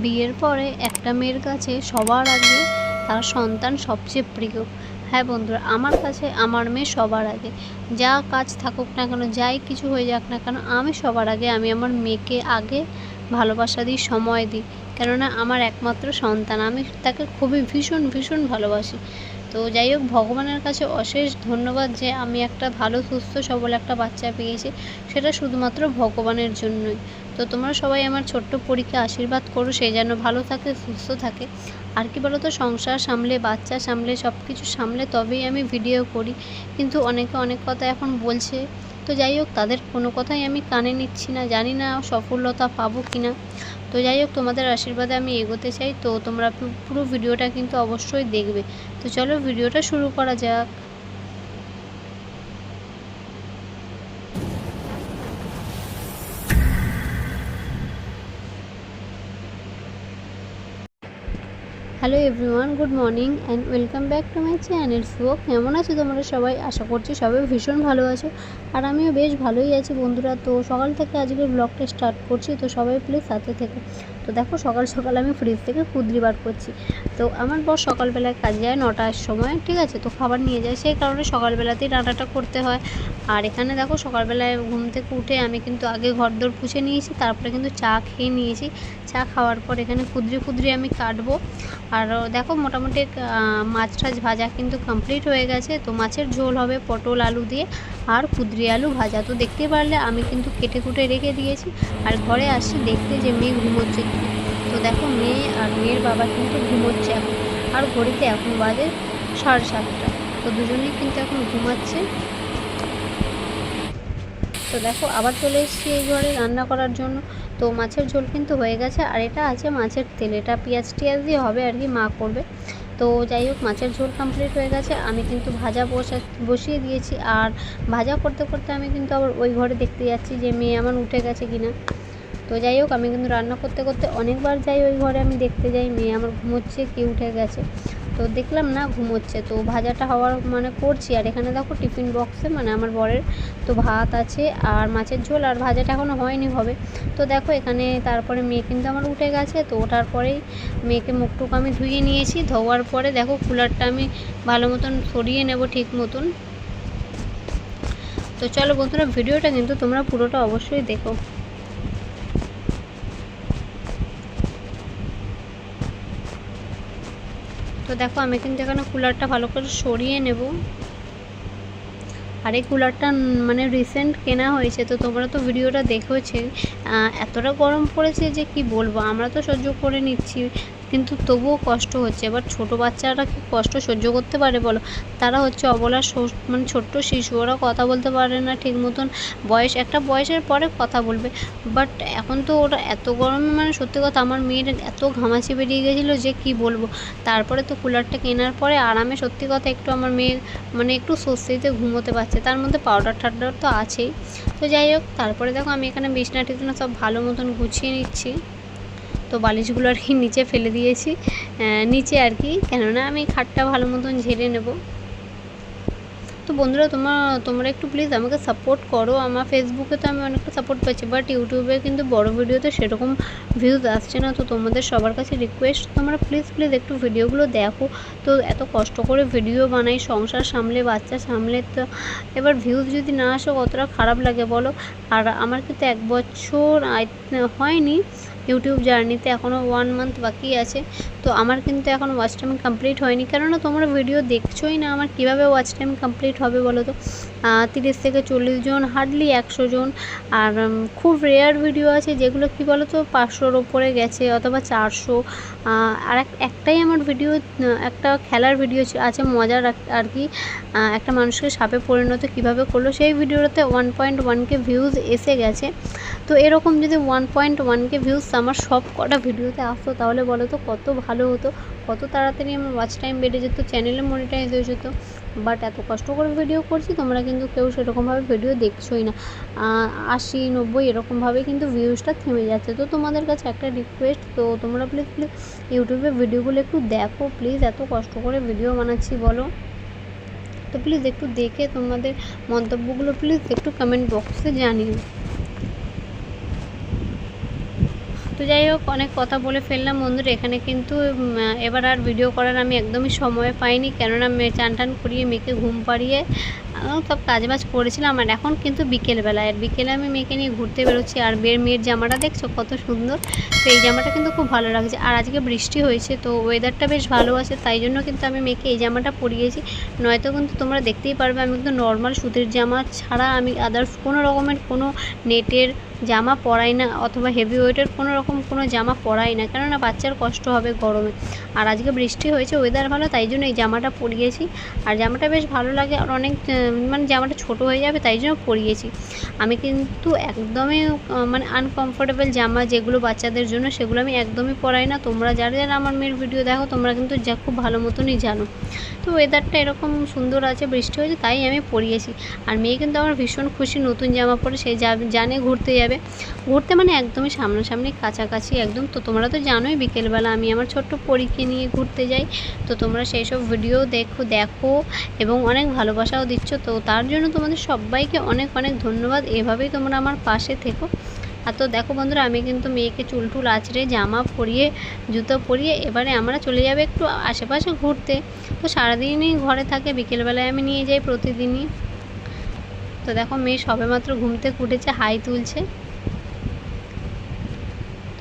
বিয়ের পরে একটা মেয়ের কাছে সবার আগে তার সন্তান সবচেয়ে প্রিয়। হ্যাঁ বন্ধুরা, আমার কাছে আমার মেয়ে সবার আগে। যা কাজ থাকুক না কেন, যাই কিছু হয়ে যাক না কেন, আমি সবার আগে, আমি আমার মেয়েকে আগে ভালোবাসা দিই, সময় দিই। কেননা আমার একমাত্র সন্তান, আমি তাকে খুবই ভীষণ ভীষণ ভালোবাসি। তো যাই হোক, ভগবানের কাছে অশেষ ধন্যবাদ যে আমি একটা ভালো, সুস্থ, সবল একটা বাচ্চা পেয়েছি। সেটা শুধুমাত্র ভগবানের জন্যই। তো তোমরা সবাই আমার ছোট্ট পরীকে আশীর্বাদ করো, সে যেন ভালো থাকে, সুস্থ থাকে। আর কি বলো তো সংসার সামলে, বাচ্চা সামলে সব কিছু সামলে তবেই আমি ভিডিও করি। কিন্তু অনেকে অনেক কথা এখন বলছে। তো যাই হোক, তাদের কোনো কথাই আমি কানে নিচ্ছি না। জানি না সফলতা পাবো কি না তো যাই হোক, তোমাদের আশীর্বাদে আমি এগোতে চাই। তো তোমরা পুরো ভিডিওটা কিন্তু অবশ্যই দেখবে। তো চলো ভিডিওটা শুরু করা যাক। Hello everyone, good morning and welcome back to my channel so কেমন আছো তোমরা সবাই? আশা করছি সবাই ভীষণ ভালো আছো। আর আমিও বেশ ভালোই আছি বন্ধুরা। তো সকাল থেকে আজকে ব্লগটা স্টার্ট করছি। তো সবাই প্লিজ সাথে থেকে। তো দেখো, সকাল সকাল আমি ফ্রিজ থেকে কুদরি বার করছি। তো আমার বর সকালবেলায় কাজে যায় নটার সময়, ঠিক আছে? তো খাবার নিয়ে যায়। সেই কারণে সকালবেলাতেই রান্নাটা করতে হয়। আর এখানে দেখো, সকালবেলায় ঘুম থেকে উঠে আমি কিন্তু আগে ঘর ঘরদোর পুছে নিয়েছি, তারপরে কিন্তু চা খেয়ে নিয়েছি। চা খাওয়ার পর এখানে কুদরি কুদরি আমি কাটবো। আর দেখো মোটামুটি মাছ টাছ ভাজা কিন্তু কমপ্লিট হয়ে গেছে। তো মাছের ঝোল হবে পটল, আলু দিয়ে, আর কুদরি আলু ভাজা। তো দেখতে পারলে আমি কিন্তু কেটে কুটে রেখে দিয়েছি। আর ঘরে আসছি দেখতে যে মেয়ে ঘুমোচ্ছে তো দেখো মেয়ে আর মেয়ের বাবা কিন্তু ঘুমোচ্ছে এখন। আর ঘড়িতে এখন বাজে সাড়ে সাতটা। তো দুজনেই কিন্তু এখন ঘুমাচ্ছে। তো দেখো আবার চলে এসেছি এই ঘরে রান্না করার জন্য। তো মাছের ঝোল কিন্তু হয়ে গেছে, আর এটা আছে মাছের তেল, এটা পেঁয়াজ টিয়াজ দিয়ে হবে আর কি মা করবে। তো যাই হোক, মাছের ঝোল কমপ্লিট হয়ে গেছে, আমি কিন্তু ভাজা বসা, বসিয়ে দিয়েছি, আর ভাজা করতে করতে আমি কিন্তু আবার ওই ঘরে দেখতে যাচ্ছি যে মেয়ে আমার উঠে গেছে কিনা। তো যাই হোক, আমি কিন্তু রান্না করতে করতে অনেকবার যাই ওই ঘরে, আমি দেখতে যাই মেয়ে আমার ঘুমোচ্ছে, কি উঠে গেছে। তো দেখলাম না ঘুমোচ্ছে, তো ভাজাটা হওয়ার মানে করছি। আর এখানে দেখো টিফিন বক্সে মানে আমার বরের তো ভাত আছে আর মাছের ঝোল, আর ভাজাটা এখনও হয়নি, হবে। তো দেখো এখানে তারপরে মেয়ে কিন্তু আমার উঠে গেছে, তো ওঠার পরেই মেয়েকে মুখটুক আমি ধুয়ে নিয়েছি, ধোয়ার পরে দেখো কুলারটা আমি ভালো মতন সরিয়ে নেব ঠিক মতন। তো চলো বন্ধুরা, ভিডিওটা কিন্তু তোমরা পুরোটা অবশ্যই দেখো। তো দেখো, আমি কিন্তু এখানে কুলারটা ভালো করে সরিয়ে নেব। আর এই কুলারটা মানে রিসেন্ট কেনা হয়েছে, তো তোমরা তো ভিডিওটা দেখেছে এতটা গরম পড়েছে যে কি বলব? আমরা তো সহ্য করে নিচ্ছি। কিন্তু তবুও কষ্ট হচ্ছে। এবার ছোটো বাচ্চারা কি কষ্ট সহ্য করতে পারে বলো? তারা হচ্ছে অবলা মানে ছোট্ট শিশু ওরা কথা বলতে পারে না ঠিক মতন। বয়স, একটা বয়সের পরে কথা বলবে। বাট এখন তো ওরা এত গরমে মানে সত্যি কথা আমার মেয়ের এত ঘামাচি বেরিয়ে গেছিল যে কি বলব? তারপরে তো কুলারটা কেনার পরে আরামে সত্যি কথা একটু আমার মেয়ের মানে একটু স্বস্তিতে ঘুমোতে পারছে। তার মধ্যে পাউডার টাউডার তো আছেই। তো যাই হোক, তারপরে দেখো আমি এখানে বিছনা টিছনা সব ভালো মতন গুছিয়ে নিচ্ছি। তো বালিশগুলো আর কি নিচে ফেলে দিয়েছি। নিচে আর কি, কেননা আমি খাটটা ভালো মতন ঝেড়ে নেব। তো বন্ধুরা তোমার তোমরা একটু প্লিজ আমাকে সাপোর্ট করো। আমার ফেসবুকে তো আমি অনেকটা সাপোর্ট পাচ্ছি বাট ইউটিউবে কিন্তু বড় ভিডিওতে সেরকম ভিউজ আসছে না। তো তোমাদের সবার কাছে রিকোয়েস্ট তোমরা প্লিজ প্লিজ একটু ভিডিওগুলো দেখো। তো এত কষ্ট করে ভিডিও বানাই, সংসার সামলে, বাচ্চা সামলে, তো এবার ভিউজ যদি না আসে কতটা খারাপ লাগে বলো? আর আমার কিন্তু এক বছর হয়নি। ইউটিউব জার্নিতে এখনও ওয়ান মান্থ বাকি আছে। তো আমার কিন্তু এখন ওয়াচ টাইম কমপ্লিট হয়নি। কেননা তোমরা ভিডিও দেখছোই না। আমার কীভাবে ওয়াচ টাইম কমপ্লিট হবে বলো তো? তিরিশ থেকে চল্লিশ জন হার্ডলি একশো জন। আর খুব রেয়ার ভিডিও আছে যেগুলো কি বলো তো পাঁচশোর ওপরে গেছে অথবা চারশো। আর এক- একটাই আমার ভিডিও একটা খেলার ভিডিও আছে মজার আর কি। একটা মানুষকে সাপে পরিণত কীভাবে করল, সেই ভিডিওটাতে ওয়ান পয়েন্ট ওয়ানকে ভিউজ এসে গেছে। তো এরকম যদি ওয়ান পয়েন্ট ওয়ানকে ভিউজ আমার সব কটা ভিডিওতে আসতো, তাহলে বলো তো কত ভালো হতো, কত তাড়াতাড়ি আমার ওয়াচ টাইম বেড়ে যেত চ্যানেলে মনিটাইজ হয়ে যেত। বাট এত কষ্ট করে ভিডিও করছি, তোমরা কিন্তু কেউ সেরকমভাবে ভিডিও দেখছোই না। আশি, নব্বই এরকমভাবে কিন্তু ভিউজটা থেমে যাচ্ছে। তো তোমাদের কাছে একটা রিকোয়েস্ট তো তোমরা প্লিজ প্লিজ ইউটিউবে ভিডিওগুলো একটু দেখো প্লিজ এত কষ্ট করে ভিডিও বানাচ্ছি বলো। তো প্লিজ একটু দেখে তোমাদের মন্তব্যগুলো প্লিজ একটু কমেন্ট বক্সে জানিও। তো যাই হোক, অনেক কথা বলে ফেললাম বন্ধুরা। এখানে কিন্তু এবার আর ভিডিও করার আমি একদমই সময় পাইনি। কেননা মেয়ে চান টান করিয়ে মেয়েকে ঘুম পাড়িয়ে সব কাজবাজ করেছিলাম। আর এখন কিন্তু বিকেলবেলায় আর বিকেলে আমি মেয়েকে নিয়ে ঘুরতে বেরোচ্ছি। আর বের মেয়ের জামাটা দেখছ কত সুন্দর? তো এই জামাটা কিন্তু খুব ভালো লাগছে। আর আজকে বৃষ্টি হয়েছে, তো ওয়েদারটা বেশ ভালো আছে। তাই জন্য কিন্তু আমি মেয়েকে এই জামাটা পরিয়েছি। নয়তো কিন্তু তোমরা দেখতেই পারবে, আমি কিন্তু নর্মাল সুতির জামা ছাড়া আমি আদার্স কোনো রকমের কোনো নেটের জামা পরাই না অথবা হেভি ওয়েটের কোনো রকম কোনো জামা পরাই না। কেননা বাচ্চার কষ্ট হবে গরমে। আর আজকে বৃষ্টি হয়েছে ওয়েদার ভালো, তাই জন্য এই জামাটা পরিয়েছি। আর জামাটা বেশ ভালো লাগে, আর অনেক মানে জামাটা ছোট হয়ে যাবে, তাই জন্য পরিয়েছি। আমি কিন্তু একদমই মানে আনকমফোর্টেবল জামা যেগুলো বাচ্চাদের জন্য, সেগুলো আমি একদমই পরাই না। তোমরা যারা যারা আমার মেয়ের ভিডিও দেখো, তোমরা কিন্তু যা খুব ভালো মতনই জানো। তো ওয়েদারটা এরকম সুন্দর আছে, বৃষ্টি হয়েছে, তাই আমি পরিয়েছি। আর মেয়ে কিন্তু আমার ভীষণ খুশি, নতুন জামা পরে, সে জানে ঘুরতে যাবে। ঘুরতে মানে একদমই সামনাসামনি কাছাকাছি একদম। তো তোমরা তো জানোই বিকেলবেলা আমি আমার ছোট্ট পরীকে নিয়ে ঘুরতে যাই। তো তোমরা সেই সব ভিডিও দেখো দেখো এবং অনেক ভালোবাসাও দিচ্ছ। তো তার জন্য তোমাদের সবাইকে অনেক অনেক ধন্যবাদ। এভাবেই তোমরা আমার পাশে থেকো। আর তো দেখো বন্ধুরা, আমি কিন্তু মেয়েকে চুল টুল আঁচড়ে, জামা পরিয়ে, জুতো পরিয়ে এবারে আমরা চলে যাবে একটু আশেপাশে ঘুরতে। তো সারাদিনই ঘরে থাকে, বিকেলবেলায় আমি নিয়ে যাই প্রতিদিনই। তো দেখো মেয়ে সবেমাত্র ঘুম থেকে উঠেছে, হাই তুলছে।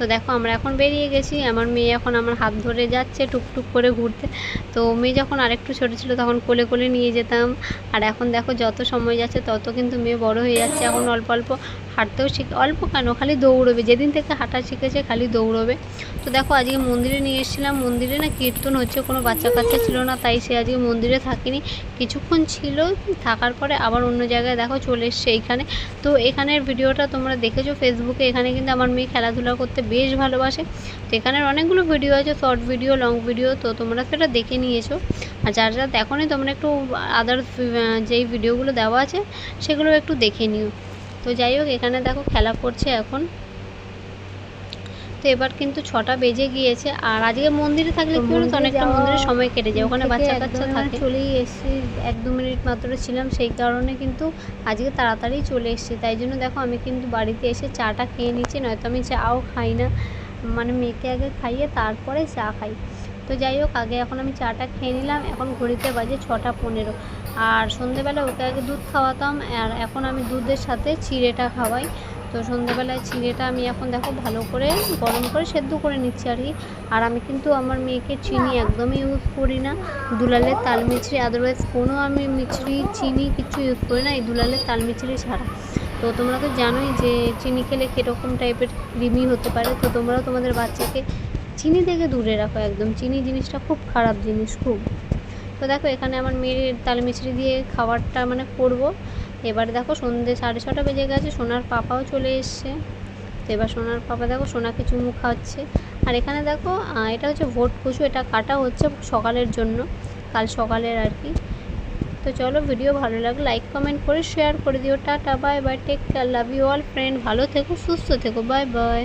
তো দেখো আমরা এখন বেরিয়ে গেছি। আমার মেয়ে এখন আমার হাত ধরে যাচ্ছে টুকটুক করে ঘুরতে। তো মেয়ে যখন আরেকটু ছোটো ছিল তখন কোলে কোলে নিয়ে যেতাম। আর এখন দেখো যত সময় যাচ্ছে তত কিন্তু মেয়ে বড় হয়ে যাচ্ছে। এখন অল্প অল্প হাঁটতেও শিখে, অল্প কেন? খালি দৌড়বে। যেদিন থেকে হাঁটা শিখেছে খালি দৌড়বে। তো দেখো আজকে মন্দিরে নিয়ে এসেছিলাম। মন্দিরে না কীর্তন হচ্ছে, কোনো বাচ্চা কাচ্চা ছিল না, তাই সে আজকে মন্দিরে থাকিনি। কিছুক্ষণ ছিল, থাকার পরে আবার অন্য জায়গায় দেখো চলে এসছে এইখানে। তো এখানের ভিডিওটা তোমরা দেখেছ ফেসবুকে এখানে কিন্তু আমার মেয়ে খেলাধুলা করতে বেশ ভালোবাসে। তো এখানের অনেকগুলো ভিডিও আছে শর্ট ভিডিও লং ভিডিও তো তোমরা সেটা দেখে নিয়েছো। আর যারা যারা দেখো নি তোমরা একটু আদার্স যেই ভিডিওগুলো দেওয়া আছে, সেগুলো একটু দেখে নিও। তো যাই হোক, এখানে দেখো খেলা করছে এখন। তো এবার কিন্তু ছটা বেজে গিয়েছে। আর আজকে মন্দিরে থাকলে কি হলো তো অনেকটা মন্দিরে সময় কেটে যায়। ওখানে বাচ্চা কাচ্চা থাকে। চলেই এসেছি। এক দু মিনিট মাত্র ছিলাম। সেই কারণে কিন্তু আজকে তাড়াতাড়ি চলে এসেছি। তাই জন্য দেখো আমি কিন্তু বাড়িতে এসে চাটা খেয়ে নিচ্ছি। নয়তো আমি চাও খাই না। মানে মেয়েকে আগে খাইয়ে তারপরে চা খাই। তো যাই হোক আগে এখন আমি চাটা খেয়ে নিলাম। এখন ঘড়িতে বাজে ছটা পনেরো। আর সন্ধেবেলা ওকে আগে দুধ খাওয়াতাম। আর এখন আমি দুধের সাথে চিড়েটা খাওয়াই। তো সন্ধেবেলায় চিড়েটা আমি এখন দেখো ভালো করে গরম করে সেদ্ধ করে নিচ্ছি আর কি। আর আমি কিন্তু আমার মেয়েকে চিনি একদমই ইউজ করি না। দুলালের তাল মিছরি আদারওয়াইজ কোনো আমি মিছরি চিনি কিছু ইউজ করি না, এই দুলালের তাল মিছরি ছাড়া। তো তোমরা তো জানোই যে চিনি খেলে কীরকম টাইপের ক্রিমি হতে পারে। তো তোমরাও তোমাদের বাচ্চাকে চিনি থেকে দূরে রাখো একদম। চিনি জিনিসটা খুব খারাপ জিনিস খুব। তো দেখো এখানে আমার মেয়ের তাল মিছরি দিয়ে খাবারটা মানে করব। এবার দেখো সন্ধ্যে সাড়ে ছটা বেজে গেছে, সোনার পাপাও চলে এসছে। তো এবার সোনার পাপা দেখো সোনাকে চুমু খাচ্ছে আর এখানে দেখো এটা হচ্ছে ভোট কুচু এটা কাটা হচ্ছে সকালের জন্য, কাল সকালের আর কি। তো চলো ভিডিও ভালো লাগলে লাইক কমেন্ট করে শেয়ার করে দিও। Tata bye bye take care love you all friend ভালো থেকো, সুস্থ থেকো বাই বাই